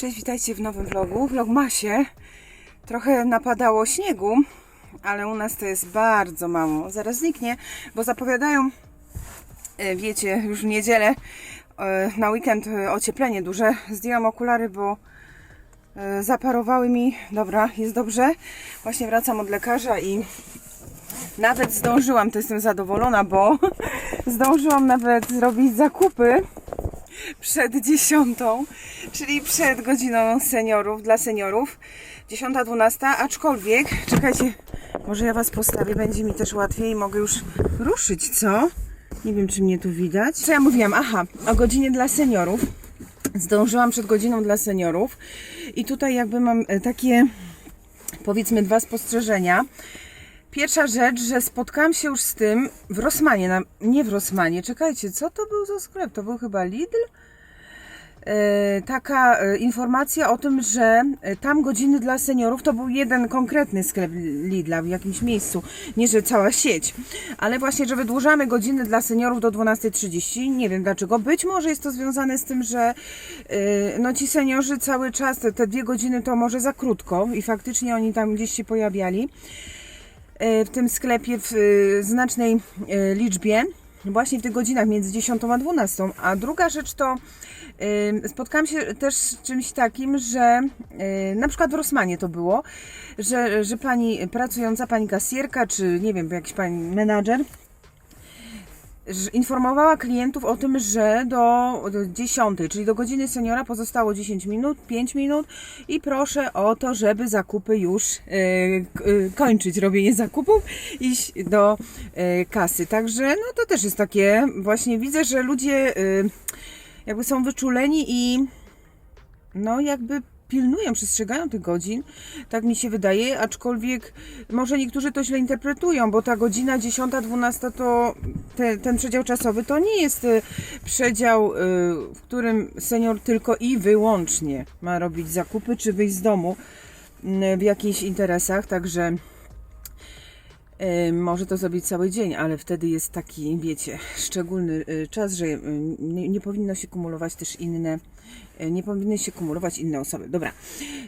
Cześć, witajcie w nowym vlogu. Vlogmasie. Trochę napadało śniegu, ale u nas to jest bardzo mało. Zaraz zniknie, bo zapowiadają, e, wiecie, już w niedzielę e, na weekend e, ocieplenie duże. Zdjęłam okulary, bo zaparowały mi. Dobra, jest dobrze. Właśnie wracam od lekarza i nawet zdążyłam, to jestem zadowolona, bo zdążyłam nawet zrobić zakupy przed dziesiątą, czyli przed godziną seniorów, dla seniorów. 10-12, aczkolwiek, czekajcie, może ja Was postawię, będzie mi też łatwiej, mogę już ruszyć, co? Nie wiem, czy mnie tu widać. Co ja mówiłam? Aha, o godzinie dla seniorów. Zdążyłam przed godziną dla seniorów i tutaj jakby mam e, takie, powiedzmy, dwa spostrzeżenia. Pierwsza rzecz, że spotkałam się już z tym w Rosmanie, na, nie w Rosmanie, czekajcie, co to był za sklep? To był chyba Lidl? E, taka e, informacja o tym, że e, tam godziny dla seniorów to był jeden konkretny sklep Lidla w jakimś miejscu, nie że cała sieć, ale właśnie, że wydłużamy godziny dla seniorów do 12.30, nie wiem dlaczego, być może jest to związane z tym, że e, no ci seniorzy cały czas, te, te dwie godziny to może za krótko i faktycznie oni tam gdzieś się pojawiali w tym sklepie w e, znacznej e, liczbie, właśnie w tych godzinach między 10 a 12. A druga rzecz to e, spotkałam się też z czymś takim, że e, na przykład w Rosmanie to było, że, że pani pracująca, pani kasjerka, czy nie wiem, jakiś pani menadżer, że informowała klientów o tym, że do, do 10, czyli do godziny seniora pozostało 10 minut, 5 minut i proszę o to, żeby zakupy już e, e, kończyć, robienie zakupów, iść do e, kasy. Także no to też jest takie, właśnie widzę, że ludzie jakby są wyczuleni i no jakby pilnują, przestrzegają tych godzin, tak mi się wydaje, aczkolwiek może niektórzy to źle interpretują, bo ta godzina 10-12 to te, ten przedział czasowy to nie jest y, przedział, y, w którym senior tylko i wyłącznie ma robić zakupy czy wyjść z domu y, w jakichś interesach, także może to zrobić cały dzień, ale wtedy jest taki, wiecie, szczególny y, czas, że y, nie, nie powinno się kumulować też inne, y, nie powinny się kumulować inne osoby. Dobra,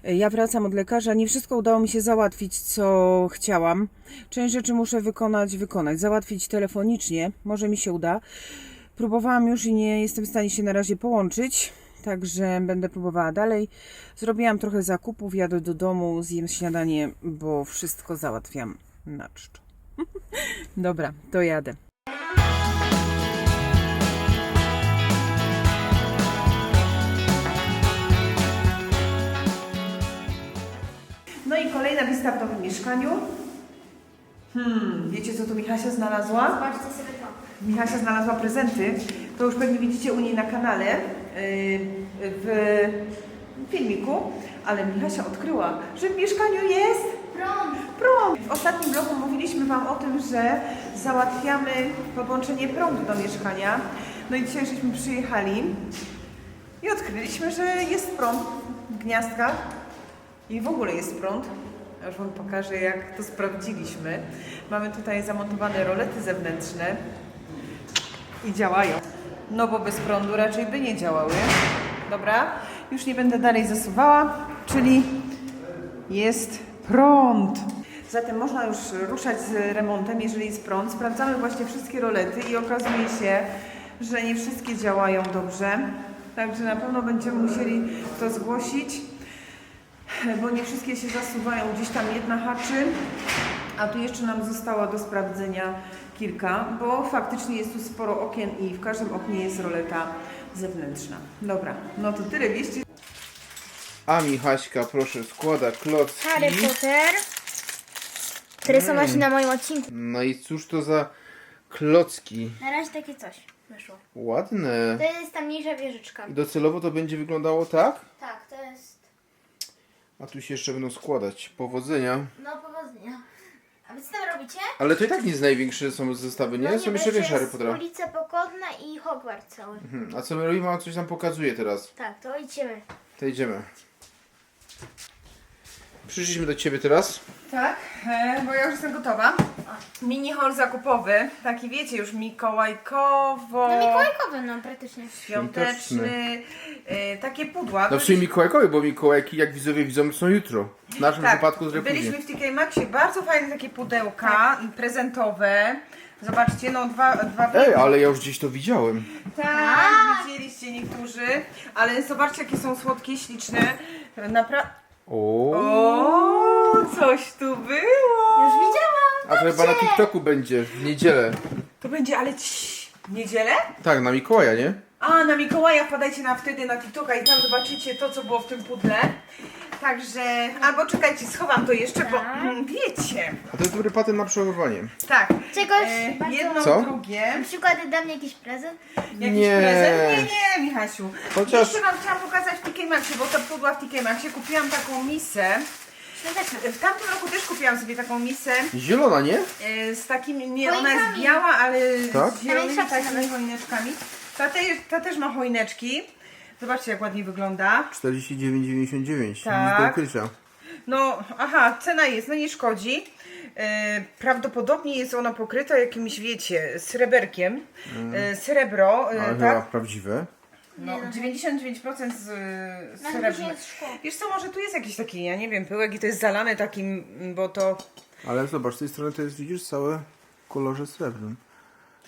ja wracam od lekarza. Nie wszystko udało mi się załatwić, co chciałam. Część rzeczy muszę wykonać, wykonać. Załatwić telefonicznie, może mi się uda. Próbowałam już i nie jestem w stanie się na razie połączyć. Także będę próbowała dalej. Zrobiłam trochę zakupów, jadę do domu, zjem śniadanie, bo wszystko załatwiam na czczo. Dobra, to jadę. No i kolejna wizyta w nowym mieszkaniu. Hmm, wiecie co tu Michasia znalazła? Zobaczcie sobie to. Michasia znalazła prezenty. To już pewnie widzicie u niej na kanale yy, w filmiku, ale Michasia odkryła, że w mieszkaniu jest Prąd. prąd. W ostatnim blogu mówiliśmy Wam o tym, że załatwiamy podłączenie prądu do mieszkania. No i dzisiaj żeśmy przyjechali i odkryliśmy, że jest prąd w gniazdkach i w ogóle jest prąd. Aż Wam pokażę, jak to sprawdziliśmy. Mamy tutaj zamontowane rolety zewnętrzne i działają. No bo bez prądu raczej by nie działały. Dobra, już nie będę dalej zasuwała, czyli jest prąd. Zatem można już ruszać z remontem, jeżeli jest prąd. Sprawdzamy właśnie wszystkie rolety i okazuje się, że nie wszystkie działają dobrze. Także na pewno będziemy musieli to zgłosić, bo nie wszystkie się zasuwają. Gdzieś tam jedna haczy, a tu jeszcze nam zostało do sprawdzenia kilka, bo faktycznie jest tu sporo okien i w każdym oknie jest roleta zewnętrzna. Dobra, no to tyle wieści. A Michaśka, proszę, składa klocki. Harry Potter. Które są właśnie na moim odcinku. No i cóż to za klocki? Na razie takie coś wyszło. Ładne. To jest ta mniejsza wieżyczka. I docelowo to będzie wyglądało tak? Tak, to jest... A tu się jeszcze będą składać. Powodzenia. No powodzenia. A wy co tam robicie? Ale to i tak nie jest największe są zestawy, nie? No Są jeszcze większe Harry Pottera. ulica Pokorna i Hogwarts cały. Hmm, A co my robimy? Mama coś nam pokazuje teraz. Tak, to idziemy. To idziemy. Przyszliśmy do ciebie teraz. Tak, e, bo ja już jestem gotowa. Mini haul zakupowy, taki wiecie, już mikołajkowo, No Mikołajkowy, no praktycznie. świąteczny, e, takie pudła. No w sumie Mikołajkowie, bo Mikołajki, jak widzowie widzą, są jutro. W naszym Tak, wypadku trochę byliśmy w TK Maxie, bardzo fajne takie pudełka prezentowe. Zobaczcie, no dwa, dwa Ej, ale ja już gdzieś to widziałem. Tak, widzieliście niektórzy, ale zobaczcie jakie są słodkie, śliczne. Naprawdę. O. O, coś tu było. Już widziałam. A to chyba na TikToku będzie w niedzielę. To będzie, ale cii, w niedzielę? Tak, na Mikołaja, nie? A, na Mikołaja wpadajcie na wtedy na TikToka i tam zobaczycie to, co było w tym pudle. Także, albo czekajcie, schowam to jeszcze, bo Tak. mm, wiecie. A to jest dobry patent na przechowywanie. Tak, Czegoś e, bardzo... jedno, Co? drugie. Na przykład da mnie jakiś prezent? Jakiś Nie. prezent? Nie, nie, Michasiu. Chociaż- Jeszcze wam chciałam pokazać w TK Maxie, bo to pudła w TK Maxie. Kupiłam taką misę. Świąteczny. W tamtym roku też kupiłam sobie taką misę Zielona, nie? e, z takimi, nie, ona jest Choinkami. biała, ale Tak? z zielonymi takimi choineczkami. Ta, te, ta też ma choineczki. Zobaczcie jak ładnie wygląda. 49,99. Tak. Nic do ukrycia. No, aha, cena jest, no nie szkodzi. E, prawdopodobnie jest ona pokryta jakimś, wiecie, sreberkiem. E, srebro, e, Ale tak? prawdziwe. No, 99% z, z Na jest szkło. Wiesz co, może tu jest jakiś taki, ja nie wiem, pyłek i to jest zalane takim, bo to... Ale zobacz, z tej strony to jest, widzisz, całe w kolorze srebrnym.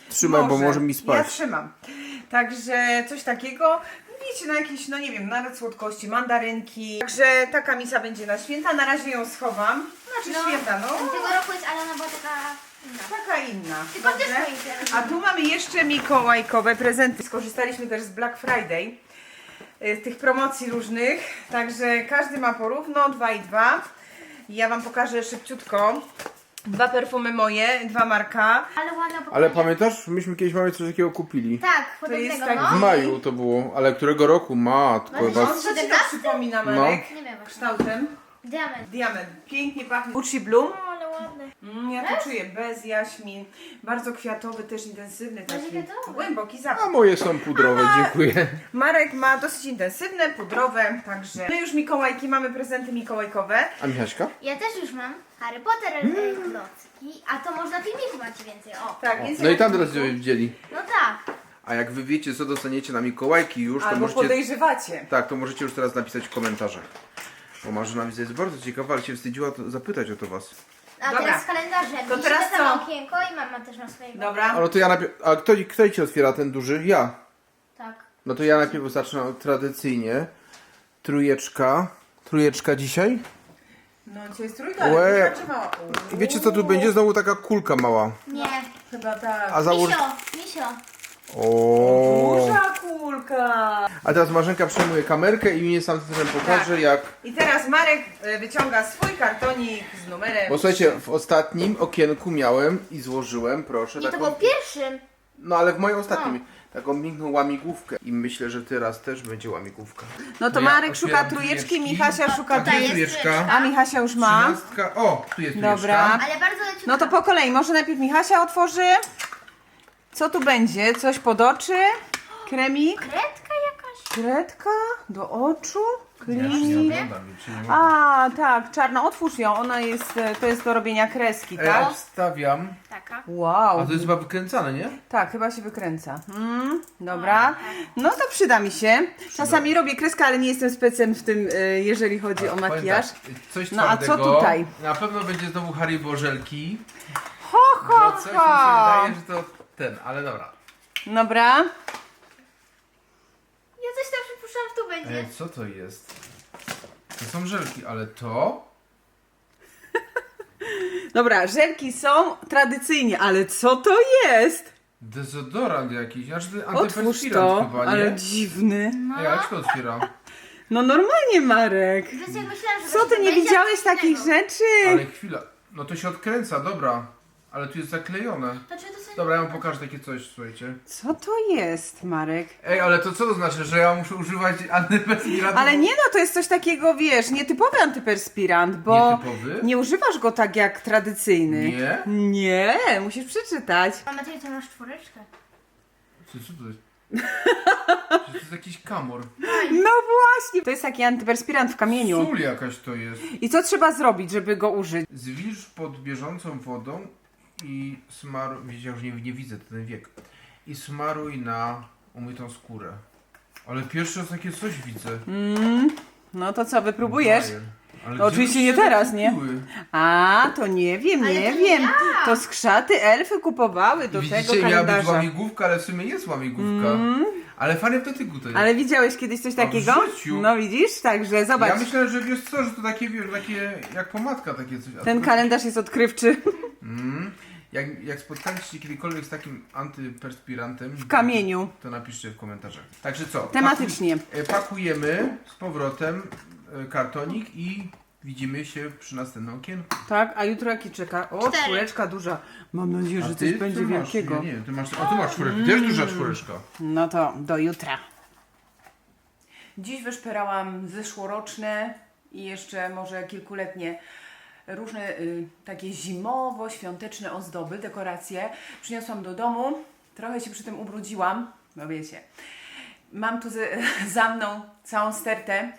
Trzymaj, bo może mi Ja spać. trzymam. Także coś takiego, wiecie, na jakieś, no nie wiem, nawet słodkości, mandarynki. Także taka misa będzie na święta, na razie ją schowam. Znaczy święta, no. Tego roku jest, ale ona była taka... inna. Taka inna. Tylko też Dobrze? A tu mamy jeszcze mikołajkowe prezenty. Skorzystaliśmy też z Black Friday, y, z tych promocji różnych, także każdy ma porówno, dwa i dwa. Ja Wam pokażę szybciutko. Dwa perfumy moje, dwa marka. Ale ładna Ale opakowanie. pamiętasz, myśmy kiedyś mamy coś takiego kupili. Tak, jest podobnego, tak- W no. maju to było, ale którego roku? Matko, No, chyba... Co Ci to 17? przypomina, No. Marek? Nie wiem właśnie. Kształtem. Diament. Diament. Pięknie pachnie. Gucci Bloom. Mm, ja to czuję. Bez jaśmin. Bardzo kwiatowy, też intensywny taki. kwiatowy. Głęboki A zapach. moje są pudrowe, dziękuję. Marek ma dosyć intensywne, pudrowe, także my już Mikołajki, mamy prezenty mikołajkowe. A Michaśka? Ja też już mam Harry Potter mm. klocki, a to można filmiku macie więcej. O, Tak, więc No i tam teraz widzieli. no tak. A jak wy wiecie, co dostaniecie na Mikołajki już, to Albo możecie... podejrzewacie. Tak, to możecie już teraz napisać w komentarzach. Bo Marzena widzę jest bardzo ciekawa, ale się wstydziła to, zapytać o to was. A Dobra. teraz kalendarze. To To teraz co? okienko i mama też ma swojego. Dobra. A no to ja najpierw... A kto, kto ci otwiera ten duży? Ja. Tak. No to ja najpierw zacznę od tradycyjnie. Trójeczka. Trójeczka dzisiaj. No dzisiaj jest trójka, ale Łe. I wiecie co tu będzie? Znowu taka kulka mała. Nie. Chyba tak. A założ... Misio, misio. O. Duża kulka. A teraz Marzenka przejmuje kamerkę i mnie sam też pokaże Tak. jak... I teraz Marek e, wyciąga swój kartonik z numerem. Bo słuchajcie, w ostatnim okienku miałem i złożyłem, proszę, Nie, to taką... był pierwszy. No ale w moim ostatnim, taką piękną łamigłówkę. I myślę, że teraz też będzie łamigłówka. No to No ja Marek szuka trójeczki. Michasia szuka Tutaj jest trójeczka. trójeczka. A Michasia już ma. Trzynastka. O, tu jest Dobra. trójeczka. Ale bardzo leciutka. No to po kolei, może najpierw Michasia otworzy. Co tu będzie? Coś pod oczy? Kremik? Kredka jakaś. Kredka? Do oczu? Ja Klinik? A, tak, czarna, otwórz ją, ona jest, e, to jest do robienia kreski, tak? obstawiam. Taka. Wow, A to jest chyba wykręcane, nie? tak, chyba się wykręca. Mm, dobra, no to przyda mi się. Czasami robię kreskę, ale nie jestem specem w tym, e, jeżeli chodzi o makijaż. Powiem tak, coś No, a co twardego. tutaj? Na pewno będzie znowu Harry Bożelki. Ho, Bo ho, coś mi się ho. wydaje, że to ten, ale dobra. Dobra, Ja coś tam przypuszczam, że tu będzie. Ej, co to jest? To są żelki, ale to... dobra, żelki są tradycyjnie, ale co to jest? Dezodorant jakiś, aż ty Otwórz antyperspirant to, chyba, nie? ale dziwny. Ej, jak się to otwiera? No normalnie, Marek. Więc jak myślałam, że Co, ty nie widziałeś takich rzeczy? Ale chwila, no to się odkręca, dobra. Ale tu jest zaklejone. To czy to. Dobra, ja wam pokażę takie coś, słuchajcie. Co to jest, Marek? Ej, ale to co to znaczy, że ja muszę używać antyperspirantów? Ale nie no, to jest coś takiego, wiesz, nietypowy antyperspirant, bo Nietypowy? nie używasz go tak jak tradycyjny. Nie? Nie, musisz przeczytać. Mama, ty to masz czwóreczkę. Co, co to jest? Czy to jest jakiś kamor? No właśnie! To jest taki antyperspirant w kamieniu. Sól jakaś to jest. I co trzeba zrobić, żeby go użyć? Zwilż pod bieżącą wodą i smaruj, widzicie, już nie, nie widzę ten wiek, i smaruj na umytą skórę. Ale pierwszy raz takie coś widzę. No to co, wypróbujesz? Bajer. Ale To gdzie oczywiście byście nie teraz, to nie? kupiły? A, to nie wiem, Ale nie to wiem. ja. To skrzaty elfy kupowały do Widzicie, tego miała być kalendarza. Mm. łamigłówka, ale w sumie jest łamigłówka. Ale fajne w dotyku to jest. Ale widziałeś kiedyś coś takiego? życiu. No widzisz, także zobacz. Ja myślałem, że wiesz co, że to takie, wiesz, takie jak pomadka takie coś. A Ten to- kalendarz jest odkrywczy. Mm. Jak, jak spotkaliście się kiedykolwiek z takim antyperspirantem W kamieniu. to napiszcie w komentarzach. Także co? Tematycznie. Pakuj, e, pakujemy z powrotem e, kartonik i widzimy się przy następnym okienku. Tak, a jutro jaki czeka? O, Cztery. czwóreczka duża. Mam nadzieję, że coś ty? będzie Ty masz, wielkiego. Nie, nie, ty masz, a tu masz czwóreczkę. Też duża czwóreczka. No to do jutra. Dziś wyszperałam zeszłoroczne i jeszcze może kilkuletnie różne y, takie zimowo-świąteczne ozdoby, dekoracje. Przyniosłam do domu, trochę się przy tym ubrudziłam, no wiecie. Mam tu za mną całą stertę.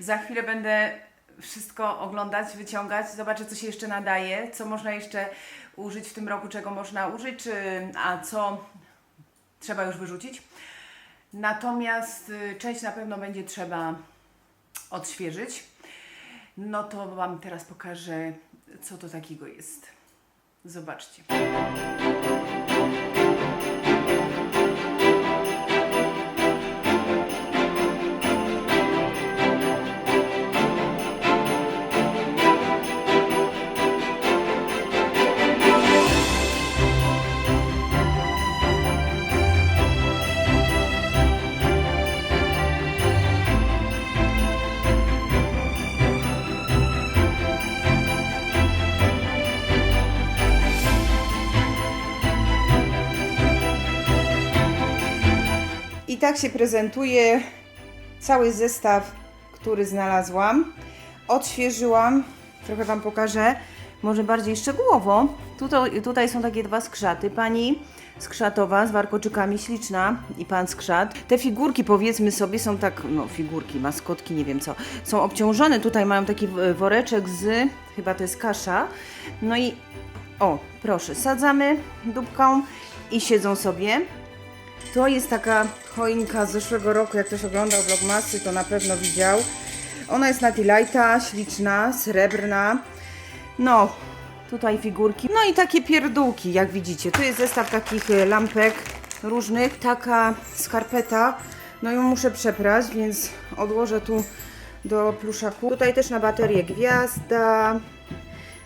Za chwilę będę wszystko oglądać, wyciągać, zobaczę co się jeszcze nadaje, co można jeszcze użyć w tym roku, czego można użyć, czy, a co trzeba już wyrzucić. Natomiast y, część na pewno będzie trzeba odświeżyć. No to Wam teraz pokażę, co to takiego jest. Zobaczcie. I tak się prezentuje cały zestaw, który znalazłam. Odświeżyłam, trochę Wam pokażę, może bardziej szczegółowo. Tutaj, tutaj są takie dwa skrzaty. Pani skrzatowa z warkoczykami, śliczna i pan skrzat. Te figurki powiedzmy sobie są tak, no figurki, maskotki, nie wiem co, są obciążone. Tutaj mają taki woreczek z, chyba to jest kasza. No i o, proszę, sadzamy dupką i siedzą sobie. To jest taka choinka z zeszłego roku, jak ktoś oglądał Vlogmasy, to na pewno widział. Ona jest na śliczna, srebrna. No, tutaj figurki. No i takie pierdółki, jak widzicie. Tu jest zestaw takich e, lampek różnych. Taka skarpeta. No ją muszę przeprać, więc odłożę tu do pluszaku. Tutaj też na baterię gwiazda.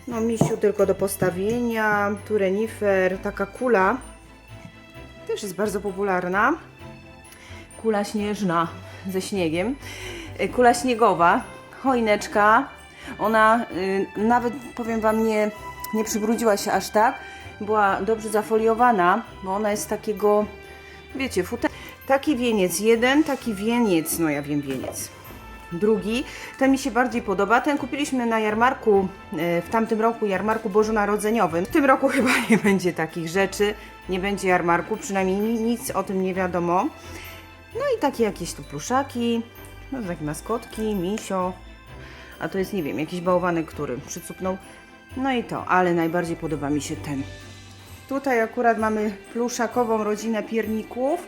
No misiu tylko do postawienia. Tu renifer, taka kula też jest bardzo popularna. Kula śnieżna ze śniegiem. Y, Kula śniegowa, choineczka. Ona y, nawet, powiem Wam, nie, nie przybrudziła się aż tak. Była dobrze zafoliowana, bo ona jest takiego, wiecie, futer. Taki wieniec jeden, taki wieniec, no ja wiem wieniec. Drugi, ten mi się bardziej podoba. Ten kupiliśmy na jarmarku, e, w tamtym roku jarmarku bożonarodzeniowym. W tym roku chyba nie będzie takich rzeczy, nie będzie jarmarku, przynajmniej ni- nic o tym nie wiadomo. No i takie jakieś tu pluszaki, no takie maskotki, misio, a to jest, nie wiem, jakiś bałwanek, który przycupnął. No i to, ale najbardziej podoba mi się ten. Tutaj akurat mamy pluszakową rodzinę pierników.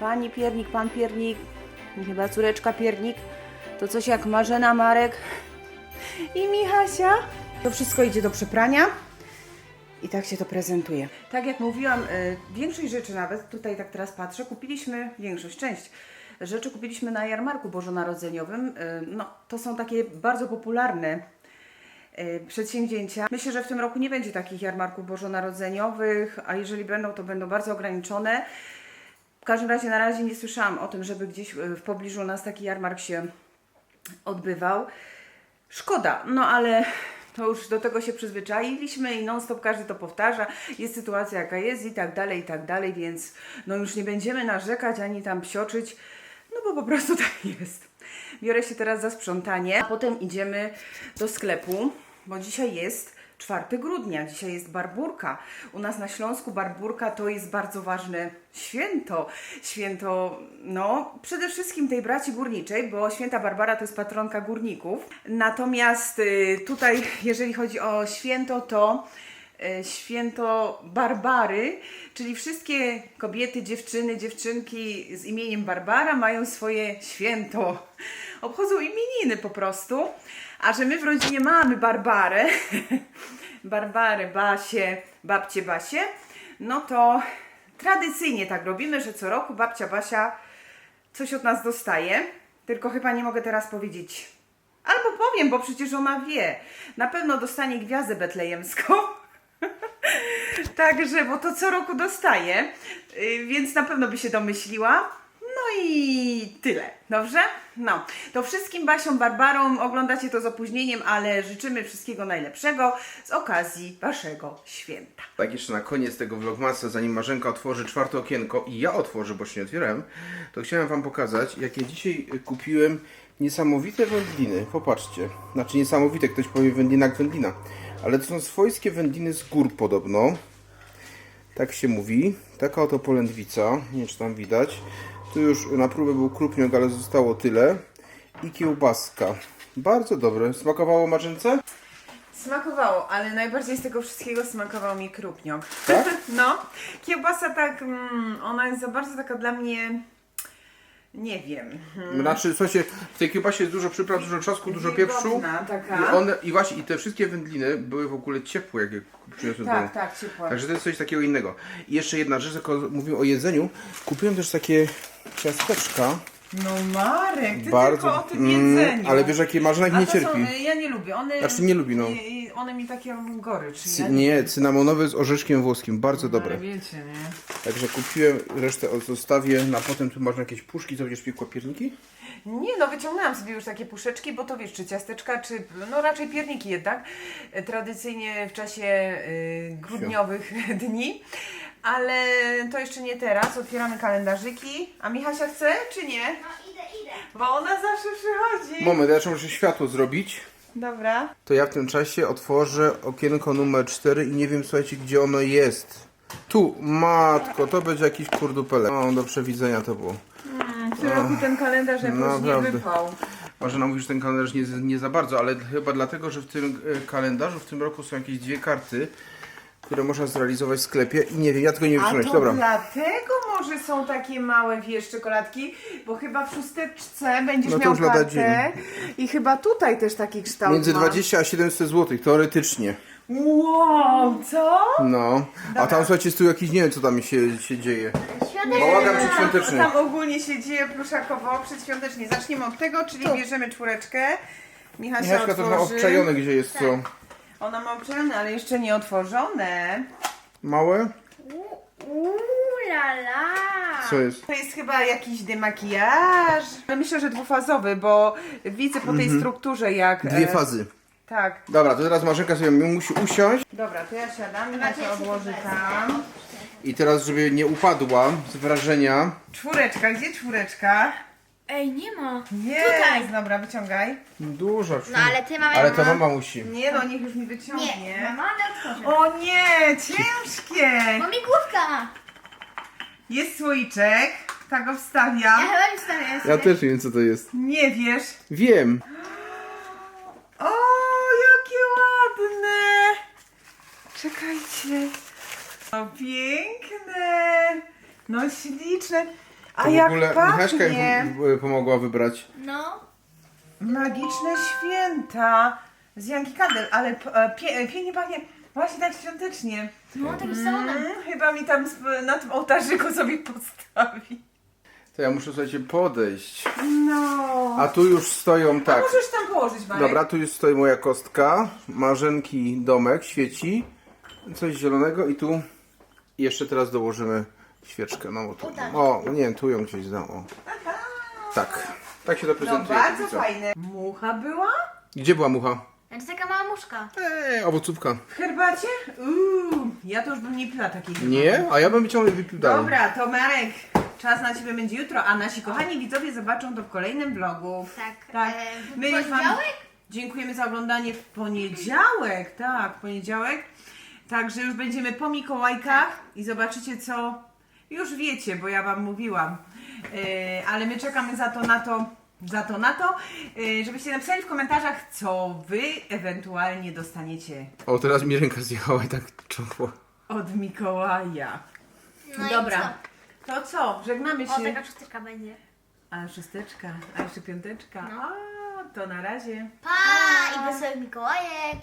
Pani piernik, pan piernik, chyba córeczka piernik. To coś jak Marzena, Marek i Michasia. To wszystko idzie do przeprania. I tak się to prezentuje. Tak jak mówiłam, y, większość rzeczy nawet, tutaj tak teraz patrzę, kupiliśmy, większość, część rzeczy kupiliśmy na jarmarku bożonarodzeniowym. Y, no, to są takie bardzo popularne y, przedsięwzięcia. Myślę, że w tym roku nie będzie takich jarmarków bożonarodzeniowych, a jeżeli będą, to będą bardzo ograniczone. W każdym razie na razie nie słyszałam o tym, żeby gdzieś y, w pobliżu nas taki jarmark się odbywał. Szkoda, no ale to już do tego się przyzwyczailiśmy i non stop każdy to powtarza. Jest sytuacja jaka jest i tak dalej, i tak dalej, więc no już nie będziemy narzekać ani tam psioczyć, no bo po prostu tak jest. Biorę się teraz za sprzątanie, a potem idziemy do sklepu, bo dzisiaj jest 4 grudnia, dzisiaj jest Barburka. U nas na Śląsku Barburka to jest bardzo ważne święto. Święto, no, przede wszystkim tej braci górniczej, bo święta Barbara to jest patronka górników. Natomiast y, tutaj, jeżeli chodzi o święto, to święto Barbary, czyli wszystkie kobiety, dziewczyny, dziewczynki z imieniem Barbara mają swoje święto. Obchodzą imieniny po prostu. A że my w rodzinie mamy Barbarę, Barbarę, Basię, babcię Basię, no to tradycyjnie tak robimy, że co roku babcia Basia coś od nas dostaje. Tylko chyba nie mogę teraz powiedzieć. Albo powiem, bo przecież ona wie. Na pewno dostanie gwiazdę betlejemską. Także, bo to co roku dostaje, yy, więc na pewno by się domyśliła. No i tyle, dobrze? No, to wszystkim Basiom, Barbarom oglądacie to z opóźnieniem, ale życzymy wszystkiego najlepszego z okazji Waszego święta. Tak, jeszcze na koniec tego vlogmasa, zanim Marzenka otworzy czwarte okienko i ja otworzę, bo się nie otwierałem, to chciałem Wam pokazać, jakie dzisiaj y, kupiłem niesamowite wędliny. Popatrzcie. Znaczy niesamowite, ktoś powie wędlina jak wędlina. Ale to są swojskie wędliny z gór podobno. Tak się mówi. Taka oto polędwica. Nie wiem, czy tam widać. Tu już na próbę był krupniok, ale zostało tyle. I kiełbaska. Bardzo dobre. Smakowało Marzence? Smakowało, ale najbardziej z tego wszystkiego smakował mi krupniok. Tak? No, kiełbasa tak, mm, ona jest za bardzo taka dla mnie, nie wiem. hmm, Znaczy, słuchajcie, w tej kiełbasie jest dużo przypraw, dużo czosnku, dużo pieprzu. wilgotna taka. I, one, I właśnie, i te wszystkie wędliny były w ogóle ciepłe, jak je przyniosłem do domu. Tak, tak, ciepła. Także to jest coś takiego innego. I jeszcze jedna rzecz, jak mówimy o jedzeniu, kupiłem też takie ciasteczka. No Marek, ty bardzo. tylko o tym Mm, jedzeniu. ale wiesz, jakie A nie to cierpi. Są, ja nie lubię, one... Znaczy, nie lubi, no. i- i One mi takie gorycz. Cy, ja nie, cynamonowe z orzeszkiem włoskim, bardzo Ale dobre. wiecie, nie? Także kupiłem, resztę zostawię, na potem tu można jakieś puszki, co będziesz piekła pierniki? Nie, no wyciągnęłam sobie już takie puszeczki, bo to wiesz, czy ciasteczka, czy no raczej pierniki jednak, e, tradycyjnie w czasie y, grudniowych dni, ale to jeszcze nie teraz, otwieramy kalendarzyki, a Michasia chce, czy nie? No idę, idę. Bo ona zawsze przychodzi. Moment, ja jeszcze muszę światło zrobić. Dobra. To ja w tym czasie otworzę okienko numer 4 i nie wiem, słuchajcie, gdzie ono jest. Tu, matko, to będzie jakiś kurdupelek. O, do przewidzenia to było. W tym roku ten kalendarz jakoś nie naprawdę. wypał. Marzena mówi, że ten kalendarz nie, nie za bardzo, ale chyba dlatego, że w tym e, kalendarzu w tym roku są jakieś dwie karty, które można zrealizować w sklepie i nie wiem, ja tego nie A to Dobra. dlatego może są takie małe, wiesz, czekoladki, bo chyba w szósteczce będziesz No to miał już lada kartę i chyba tutaj też taki kształt Między ma. 20 a 700 zł, teoretycznie. Wow, co? No. A tam słuchajcie, z tyłu jakiś, nie wiem co tam się, się dzieje. Bałagan przedświąteczny. Tam ogólnie się dzieje pluszakowo, przedświątecznie. Zaczniemy od tego, czyli bierzemy czwóreczkę. Michasia Michaśka to ma otworzy. obczajone, gdzie jest co. Ona ma obczajone, ale jeszcze nie otworzone. Małe? Uuu, la, la. Co jest? To jest chyba jakiś demakijaż. Ale myślę, że dwufazowy, bo widzę po tej strukturze jak... Mhm. Dwie e, fazy. Tak. Dobra, to teraz Marzenka sobie musi usiąść. Dobra, to ja siadam, Michasia odłoży tam. I teraz, żeby nie upadła z wrażenia, Czwóreczka, gdzie czwóreczka? Ej, nie ma. Jest, dobra, wyciągaj. duża No ale ty mamy. Ale to mama musi. Nie no, niech już mi wyciągnie. Nie, mama ale otworzę. O nie, ciężkie! Bo mi główka. Jest słoiczek, tak go wstawia. Ja chyba nie wstawię. Ja też nie wiem co to jest. Nie wiesz. Wiem. O, jakie ładne! Czekajcie. O, piękne! No śliczne. A w jak ogóle Michaśka pachnie! im pom- pomogła wybrać. No. Magiczne święta z Janki Kandel, ale p- e, pie, e, pięknie pachnie. Właśnie tak świątecznie. No, takim salonem. Mm, chyba mi tam sp- na tym ołtarzyku sobie postawi. To ja muszę słuchajcie podejść. No. A tu już stoją A tak. możesz tam położyć, Marek. Dobra, tu już stoi moja kostka. Marzenki domek świeci. Coś zielonego i tu jeszcze teraz dołożymy świeczkę. No bo tu. tak. O, nie wiem, tu ją gdzieś dam. O. Tak. Tak się to No prezentuje. bardzo widzę. fajne. Mucha była? Gdzie była mucha? To jest taka mała muszka. Eee, owocówka. W herbacie? Uuu, ja to już bym nie piła takiej herbaty. Nie? A ja bym ciągle wypił dalej. Dobra, to Marek, czas na Ciebie będzie jutro, a nasi kochani widzowie zobaczą to w kolejnym vlogu. Tak. Tak. E, już poniedziałek? Dziękujemy za oglądanie w poniedziałek, tak, w poniedziałek. Także już będziemy po Mikołajkach i zobaczycie co już wiecie, bo ja wam mówiłam. Yy, ale my czekamy za to na to, za to na to, yy, żebyście napisali w komentarzach, co wy ewentualnie dostaniecie O, teraz mi ręka zjechała i tak czoło. od Mikołaja. No i Dobra. To co? Żegnamy co? O, się. taka szósteczka będzie. A szósteczka, a jeszcze piąteczka. A, to na razie. Pa! I wesołych Mikołajek!